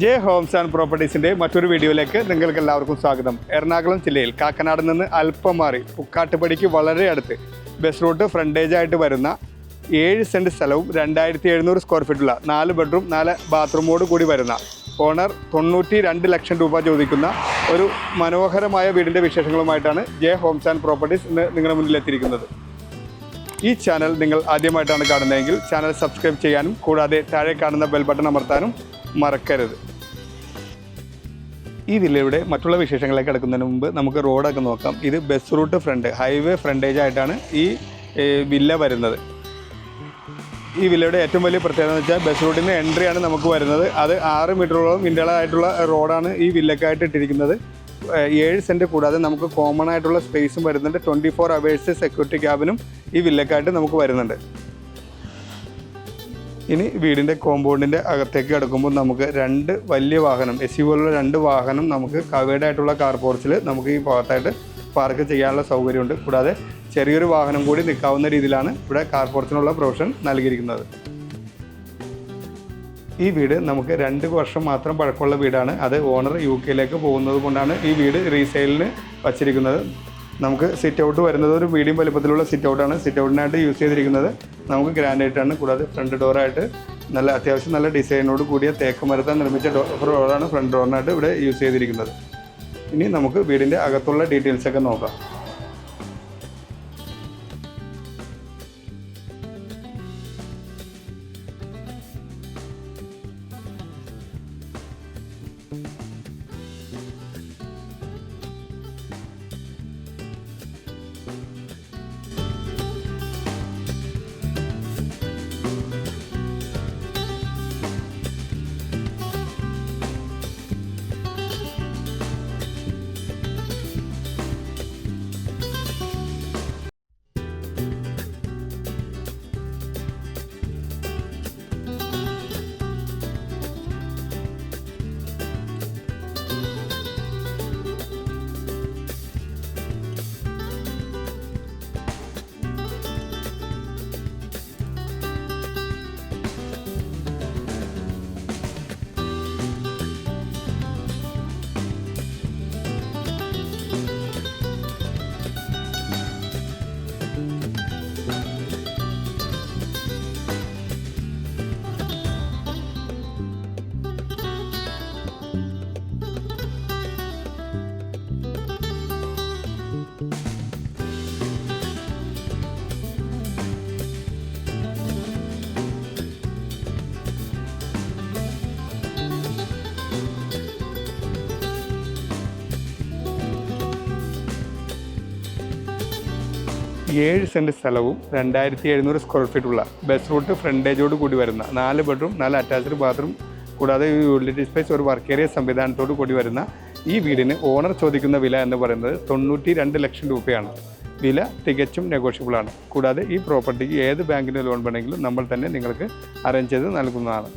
J homes and പ്രോപ്പർട്ടീസിന്റെ മറ്റൊരു വീഡിയോയിലേക്ക് നിങ്ങൾക്ക് എല്ലാവർക്കും സ്വാഗതം. എറണാകുളം ജില്ലയിൽ കാക്കനാടിൽ നിന്ന് അല്പം മാറി പുക്കാട്ടുപടിക്ക് വളരെ അടുത്ത് ബസ് റൂട്ട് ഫ്രണ്ടേജ് ആയിട്ട് വരുന്ന ഏഴ് സെന്റ് സ്ഥലവും രണ്ടായിരത്തി എഴുന്നൂറ് സ്ക്വയർ ഫീറ്റുള്ള നാല് ബെഡ്റൂം നാല് ബാത്റൂമോട് കൂടി വരുന്ന ഓണർ തൊണ്ണൂറ്റി രണ്ട് ലക്ഷം രൂപ ചോദിക്കുന്ന ഒരു മനോഹരമായ വീടിന്റെ വിശേഷങ്ങളുമായിട്ടാണ് ജെ ഹോംസ് ആൻഡ് പ്രോപ്പർട്ടീസ് ഇന്ന് നിങ്ങളുടെ മുന്നിലെത്തിയിരിക്കുന്നത് ഈ ചാനൽ നിങ്ങൾ ആദ്യമായിട്ടാണ് കാണുന്നതെങ്കിൽ ചാനൽ സബ്സ്ക്രൈബ് ചെയ്യാനും കൂടാതെ താഴെ കാണുന്ന ബെൽ ബട്ടൺ അമർത്താനും മറക്കരുത്. ഈ വില്ലയുടെ മറ്റുള്ള വിശേഷങ്ങളിലേക്ക് കിടക്കുന്നതിന് മുമ്പ് നമുക്ക് റോഡൊക്കെ നോക്കാം. ഇത് bus route front highway frontage ആയിട്ടാണ് ഈ വില്ല വരുന്നത്. ഈ വില്ലയുടെ ഏറ്റവും വലിയ പ്രത്യേകത എന്ന് വെച്ചാൽ ബസ് എൻട്രി ആണ് നമുക്ക് വരുന്നത്. അത് ആറ് മീറ്ററോളം ഇന്റളായിട്ടുള്ള റോഡാണ് ഈ വില്ലക്കായിട്ട് ഇട്ടിരിക്കുന്നത്. ഏഴ് സെന്റ് കൂടാതെ നമുക്ക് കോമൺ ആയിട്ടുള്ള സ്പേസും വരുന്നുണ്ട്. ട്വന്റി ഫോർ അവേഴ്സ് സെക്യൂരിറ്റി ക്യാബിനും ഈ വില്ലക്കായിട്ട് നമുക്ക് വരുന്നുണ്ട്. ഇനി വീടിന്റെ കോമ്പൗണ്ടിന്റെ അകത്തേക്ക് കിടക്കുമ്പോൾ നമുക്ക് രണ്ട് വലിയ വാഹനം എസ് യു പോലുള്ള രണ്ട് വാഹനം നമുക്ക് കവേഡ് ആയിട്ടുള്ള കാർ പോർച്ചിൽ നമുക്ക് ഈ ഭാഗത്തായിട്ട് പാർക്ക് ചെയ്യാനുള്ള സൗകര്യമുണ്ട്. കൂടാതെ ചെറിയൊരു വാഹനം കൂടി നിൽക്കാവുന്ന രീതിയിലാണ് ഇവിടെ കാർ പോർച്ചിനുള്ള പ്രൊവിഷൻ നൽകിയിരിക്കുന്നത്. ഈ വീട് നമുക്ക് രണ്ട് വർഷം മാത്രം പഴക്കമുള്ള വീടാണ്. അത് ഓണർ യു കെയിലേക്ക് പോകുന്നത് കൊണ്ടാണ് ഈ വീട് റീസെയിലിന് വച്ചിരിക്കുന്നത്. നമുക്ക് സിറ്റ് ഔട്ട് വരുന്നത് ഒരു മീഡിയം വലുപ്പത്തിലുള്ള സിറ്റ് ഔട്ടാണ് സിറ്റ് ഔട്ടിനായിട്ട് യൂസ് ചെയ്തിരിക്കുന്നത് നമുക്ക് ഗ്രാൻഡായിട്ടാണ് കൂടാതെ ഫ്രണ്ട് ഡോറായിട്ട് നല്ല അത്യാവശ്യം നല്ല ഡിസൈനോട് കൂടിയ തേക്ക് മരത്താൻ നിർമ്മിച്ച ഡോറാണ് ഫ്രണ്ട് ഡോറിനായിട്ട് ഇവിടെ യൂസ് ചെയ്തിരിക്കുന്നത്. ഇനി നമുക്ക് വീടിന്റെ അകത്തുള്ള ഡീറ്റെയിൽസൊക്കെ നോക്കാം. ഏഴ് സെന്റ് സ്ഥലവും രണ്ടായിരത്തി എഴുന്നൂറ് സ്ക്വയർ ഫീറ്റ് ഉള്ള ബസ് റൂട്ട് ഫ്രണ്ടേജോട് കൂടി വരുന്ന നാല് ബെഡ്റൂം നാല് അറ്റാച്ച്ഡ് ബാത്റൂം കൂടാതെ യൂട്ടിലിറ്റി സ്പേസ് ഒരു വർക്ക് ഏരിയ സംവിധാനത്തോട് കൂടി വരുന്ന ഈ വീടിന് ഓണർ ചോദിക്കുന്ന വില എന്ന് പറയുന്നത് തൊണ്ണൂറ്റി രണ്ട് ലക്ഷം രൂപയാണ്. വില തികച്ചും നെഗോഷ്യബിൾ ആണ്. കൂടാതെ ഈ പ്രോപ്പർട്ടിക്ക് ഏത് ബാങ്കിന്റെ ലോൺ വേണമെങ്കിലും നമ്മൾ തന്നെ നിങ്ങൾക്ക് അറേഞ്ച് ചെയ്ത് നൽകുന്നതാണ്.